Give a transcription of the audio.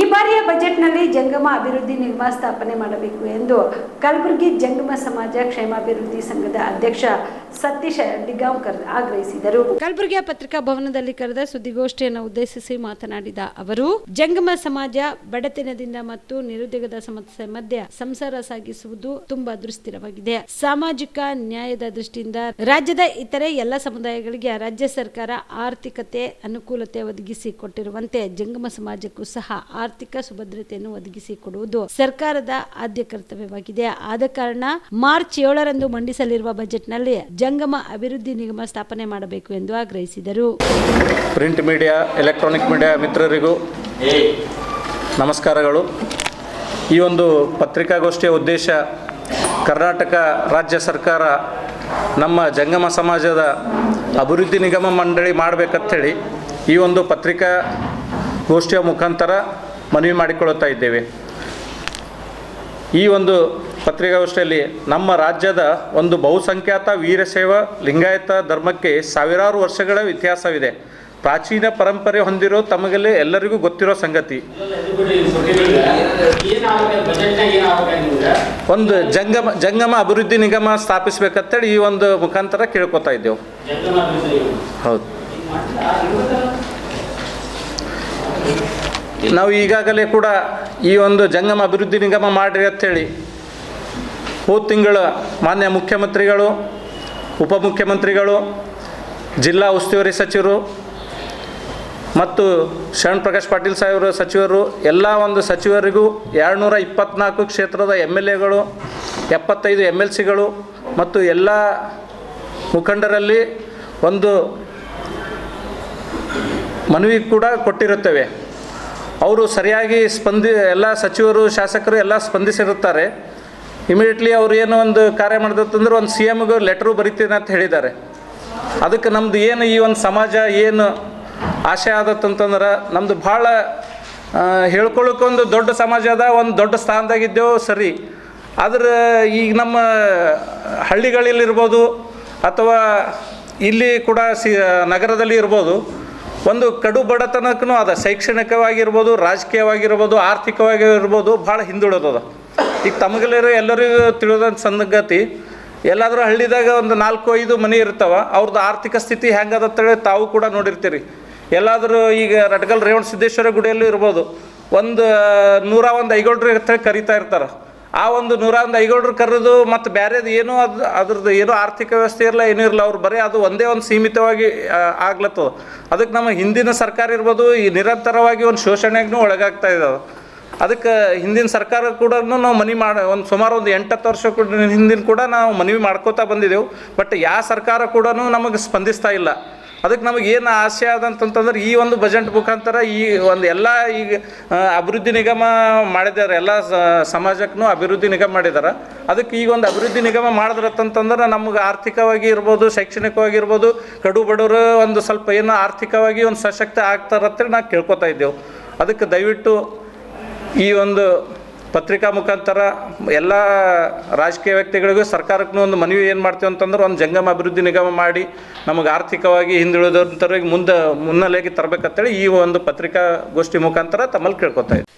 ಈ ಬಾರಿಯ ಬಜೆಟ್ನಲ್ಲಿ ಜಂಗಮ ಅಭಿವೃದ್ಧಿ ನಿಗಮ ಸ್ಥಾಪನೆ ಮಾಡಬೇಕು ಎಂದು ಕಲಬುರಗಿ ಜಂಗಮ ಸಮಾಜ ಕ್ಷೇಮಾಭಿವೃದ್ಧಿ ಸಂಘದ ಅಧ್ಯಕ್ಷ ಸತೀಶ್ ಡಿಗಾಂವ್ಕರ್ ಆಗ್ರಹಿಸಿದರು. ಕಲಬುರಗಿಯ ಪತ್ರಿಕಾ ಭವನದಲ್ಲಿ ಕರೆದ ಸುದ್ದಿಗೋಷ್ಠಿಯನ್ನು ಉದ್ದೇಶಿಸಿ ಮಾತನಾಡಿದ ಅವರು, ಜಂಗಮ ಸಮಾಜ ಬಡತನದಿಂದ ಮತ್ತು ನಿರುದ್ಯೋಗದ ಸಮಸ್ಯೆ ಮಧ್ಯೆ ಸಂಸಾರ ಸಾಗಿಸುವುದು ತುಂಬಾ ದುಸ್ಥಿರವಾಗಿದೆ ಸಾಮಾಜಿಕ ನ್ಯಾಯದ ದೃಷ್ಟಿಯಿಂದ ರಾಜ್ಯದ ಇತರೆ ಎಲ್ಲ ಸಮುದಾಯಗಳಿಗೆ ರಾಜ್ಯ ಸರ್ಕಾರ ಆರ್ಥಿಕತೆ ಅನುಕೂಲತೆ ಒದಗಿಸಿ ಕೊಟ್ಟಿರುವಂತೆ ಜಂಗಮ ಸಮಾಜಕ್ಕೂ ಸಹ ಆರ್ಥಿಕ ಸುಭದ್ರತೆಯನ್ನು ಒದಗಿಸಿ ಕೊಡುವುದು ಸರ್ಕಾರದ ಆದ್ಯ ಕರ್ತವ್ಯವಾಗಿದೆ. ಆದ ಕಾರಣ ಮಾರ್ಚ್ ಏಳರಂದು ಮಂಡಿಸಲಿರುವ ಬಜೆಟ್ನಲ್ಲಿ ಜಂಗಮ ಅಭಿವೃದ್ಧಿ ನಿಗಮ ಸ್ಥಾಪನೆ ಮಾಡಬೇಕು ಎಂದು ಆಗ್ರಹಿಸಿದರು. ಪ್ರಿಂಟ್ ಮೀಡಿಯಾ, ಎಲೆಕ್ಟ್ರಾನಿಕ್ ಮೀಡಿಯಾ ಮಿತ್ರರಿಗೂ ನಮಸ್ಕಾರಗಳು. ಈ ಒಂದು ಪತ್ರಿಕಾಗೋಷ್ಠಿಯ ಉದ್ದೇಶ ಕರ್ನಾಟಕ ರಾಜ್ಯ ಸರ್ಕಾರ ನಮ್ಮ ಜಂಗಮ ಸಮಾಜದ ಅಭಿವೃದ್ಧಿ ನಿಗಮ ಮಂಡಳಿ ಮಾಡಬೇಕಂಥೇಳಿ ಈ ಒಂದು ಪತ್ರಿಕಾ ಗೋಷ್ಠಿಯ ಮುಖಾಂತರ ಮನವಿ ಮಾಡಿಕೊಳ್ಳುತ್ತಾ ಇದ್ದೇವೆ. ಈ ಒಂದು ಪತ್ರಿಕಾಗೋಷ್ಠಿಯಲ್ಲಿ ನಮ್ಮ ರಾಜ್ಯದ ಒಂದು ಬಹುಸಂಖ್ಯಾತ ವೀರಶೈವ ಲಿಂಗಾಯತ ಧರ್ಮಕ್ಕೆ ಸಾವಿರಾರು ವರ್ಷಗಳ ಇತಿಹಾಸವಿದೆ. ಪ್ರಾಚೀನ ಪರಂಪರೆ ಹೊಂದಿರೋ ತಮಗಲ್ಲಿ ಎಲ್ಲರಿಗೂ ಗೊತ್ತಿರೋ ಸಂಗತಿ. ಒಂದು ಜಂಗಮ ಜಂಗಮ ಅಭಿವೃದ್ಧಿ ನಿಗಮ ಸ್ಥಾಪಿಸ್ಬೇಕಂತೇಳಿ ಈ ಒಂದು ಮುಖಾಂತರ ಕೇಳ್ಕೊತಾ ಇದ್ದೆವು. ಹೌದು. ನಾವು ಈಗಾಗಲೇ ಕೂಡ ಈ ಒಂದು ಜಂಗಮ ಅಭಿವೃದ್ಧಿ ನಿಗಮ ಮಾಡಿರಿ ಅಂಥೇಳಿ ಹೋದ ತಿಂಗಳ ಮಾನ್ಯ ಮುಖ್ಯಮಂತ್ರಿಗಳು, ಉಪಮುಖ್ಯಮಂತ್ರಿಗಳು, ಜಿಲ್ಲಾ ಉಸ್ತುವಾರಿ ಸಚಿವರು ಮತ್ತು ಶರಣ್ ಪ್ರಕಾಶ್ ಪಾಟೀಲ್ ಸಾಹೇಬ್ರ ಸಚಿವರು, ಎಲ್ಲ ಒಂದು ಸಚಿವರಿಗೂ ಎರಡುನೂರ ಇಪ್ಪತ್ನಾಲ್ಕು ಕ್ಷೇತ್ರದ ಎಂ ಎಲ್ ಎಗಳು, ಎಪ್ಪತ್ತೈದು ಎಂ ಎಲ್ ಸಿಗಳು ಮತ್ತು ಎಲ್ಲ ಮುಖಂಡರಲ್ಲಿ ಒಂದು ಮನವಿ ಕೂಡ ಕೊಟ್ಟಿರುತ್ತೇವೆ. ಅವರು ಸರಿಯಾಗಿ ಸ್ಪಂದಿ, ಎಲ್ಲ ಸಚಿವರು, ಶಾಸಕರು ಎಲ್ಲ ಸ್ಪಂದಿಸಿರುತ್ತಾರೆ. ಇಮಿಡಿಯೇಟ್ಲಿ ಅವ್ರು ಏನೋ ಒಂದು ಕಾರ್ಯ ಮಾಡಿದಂತಂದ್ರೆ ಒಂದು ಸಿ ಎಮ್ಗೆ ಲೆಟ್ರು ಬರಿತೀನಿ ಅಂತ ಹೇಳಿದ್ದಾರೆ. ಅದಕ್ಕೆ ನಮ್ದು ಏನು ಈ ಒಂದು ಸಮಾಜ ಏನು ಆಶೆ ಆದತ್ತಂತಂದ್ರೆ ನಮ್ಮದು ಭಾಳ ಹೇಳ್ಕೊಳ್ಳೋಕ್ಕೊಂದು ದೊಡ್ಡ ಸಮಾಜ ಅದ, ಒಂದು ದೊಡ್ಡ ಸ್ಥಾನದಾಗಿದ್ದೇವೆ ಸರಿ. ಆದ್ರೆ ಈಗ ನಮ್ಮ ಹಳ್ಳಿಗಳಲ್ಲಿರ್ಬೋದು ಅಥವಾ ಇಲ್ಲಿ ಕೂಡ ಸಿ, ನಗರದಲ್ಲಿ ಇರ್ಬೋದು. ಒಂದು ಕಡು ಬಡತನಕ್ಕೂ ಅದ ಶೈಕ್ಷಣಿಕವಾಗಿರ್ಬೋದು, ರಾಜಕೀಯವಾಗಿರ್ಬೋದು, ಆರ್ಥಿಕವಾಗಿರ್ಬೋದು ಭಾಳ ಹಿಂದುಳಿದದ. ಈಗ ತಮಗಲ್ಲಿರೋ ಎಲ್ಲರಿಗೂ ತಿಳಿದಂಥ ಸಂಗತಿ, ಎಲ್ಲಾದರೂ ಹಳ್ಳಿದಾಗ ಒಂದು ನಾಲ್ಕು, ಐದು ಮನೆ ಇರ್ತಾವ ಅವ್ರದ್ದು ಆರ್ಥಿಕ ಸ್ಥಿತಿ ಹೇಳಿ ತಾವು ಕೂಡ ನೋಡಿರ್ತೀರಿ. ಎಲ್ಲಾದರೂ ಈಗ ರಟ್ಗಲ್ ರೇವಣ ಸಿದ್ದೇಶ್ವರ ಗುಡಿಯಲ್ಲೂ ಇರ್ಬೋದು, ಒಂದು ನೂರ ಒಂದು ಐಗೋಳ್ರಿ ಅಂತೇಳಿ ಕರಿತಾ ಇರ್ತಾರೆ. ಆ ಒಂದು ನೂರ ಒಂದು ಐಗೋಳ್ರು ಕರೆದು ಮತ್ತು ಬೇರೆದು ಏನೂ ಅದು ಅದ್ರದ್ದು ಏನೂ ಆರ್ಥಿಕ ವ್ಯವಸ್ಥೆ ಇರಲ್ಲ ಏನೂ ಇರಲ್ಲ ಅವ್ರು ಬರೀ ಅದು ಒಂದೇ ಒಂದು ಸೀಮಿತವಾಗಿ ಆಗ್ಲತ್ತದ ಅದಕ್ಕೆ ನಮ್ಮ ಹಿಂದಿನ ಸರ್ಕಾರ ಇರ್ಬೋದು, ಈ ನಿರಂತರವಾಗಿ ಒಂದು ಶೋಷಣೆಗೂ ಒಳಗಾಗ್ತಾ ಇದ್ದಾವೆ ಅದಕ್ಕೆ ಹಿಂದಿನ ಸರ್ಕಾರ ಕೂಡ ನಾವು ಮನವಿ ಮಾಡಿ, ಒಂದು ಸುಮಾರು ಒಂದು ಎಂಟತ್ತು ವರ್ಷ ಕೂಡ ಹಿಂದಿನ ಕೂಡ ನಾವು ಮನವಿ ಮಾಡ್ಕೋತಾ ಬಂದಿದ್ದೆವು ಬಟ್ ಯಾವ ಸರ್ಕಾರ ಕೂಡ ನಮಗೆ ಸ್ಪಂದಿಸ್ತಾ ಇಲ್ಲ. ಅದಕ್ಕೆ ನಮಗೆ ಏನು ಆಸೆ ಆದಂತಂತಂದ್ರೆ ಈ ಒಂದು ಬಜೆಟ್ ಮುಖಾಂತರ ಈ ಒಂದು ಎಲ್ಲ ಈಗ ಅಭಿವೃದ್ಧಿ ನಿಗಮ ಮಾಡಿದ್ದಾರೆ. ಎಲ್ಲ ಸಮಾಜಕ್ಕೂ ಅಭಿವೃದ್ಧಿ ನಿಗಮ ಮಾಡಿದ್ದಾರೆ. ಅದಕ್ಕೆ ಈಗ ಒಂದು ಅಭಿವೃದ್ಧಿ ನಿಗಮ ಮಾಡಿದ್ರತ್ತಂತಂದ್ರೆ ನಮ್ಗೆ ಆರ್ಥಿಕವಾಗಿ ಇರ್ಬೋದು ಶೈಕ್ಷಣಿಕವಾಗಿ ಇರ್ಬೋದು ಕಡು ಬಡವರು ಒಂದು ಸ್ವಲ್ಪ ಏನೋ ಆರ್ಥಿಕವಾಗಿ ಒಂದು ಸಶಕ್ತ ಆಗ್ತಾರಂತೇಳಿ ನಾವು ಕೇಳ್ಕೊತಾ ಇದ್ದೆವು. ಅದಕ್ಕೆ ದಯವಿಟ್ಟು ಈ ಒಂದು ಪತ್ರಿಕಾ ಮುಖಾಂತರ ಎಲ್ಲ ರಾಜಕೀಯ ವ್ಯಕ್ತಿಗಳಿಗೂ ಸರ್ಕಾರಕ್ಕೂ ಒಂದು ಮನವಿ ಏನು ಮಾಡ್ತೀವಿ ಅಂತಂದ್ರೆ ಒಂದು ಜಂಗಮ ಅಭಿವೃದ್ಧಿ ನಿಗಮ ಮಾಡಿ ನಮಗೆ ಆರ್ಥಿಕವಾಗಿ ಹಿಂದುಳಿದಂಥವ್ರಿಗೆ ಮುಂದೆ ಮುನ್ನೆಲೆಗೆ ತರಬೇಕಂತೇಳಿ ಈ ಒಂದು ಪತ್ರಿಕಾಗೋಷ್ಠಿ ಮುಖಾಂತರ ತಮ್ಮಲ್ಲಿ ಕೇಳ್ಕೊತಾ ಇದ್ದೀವಿ.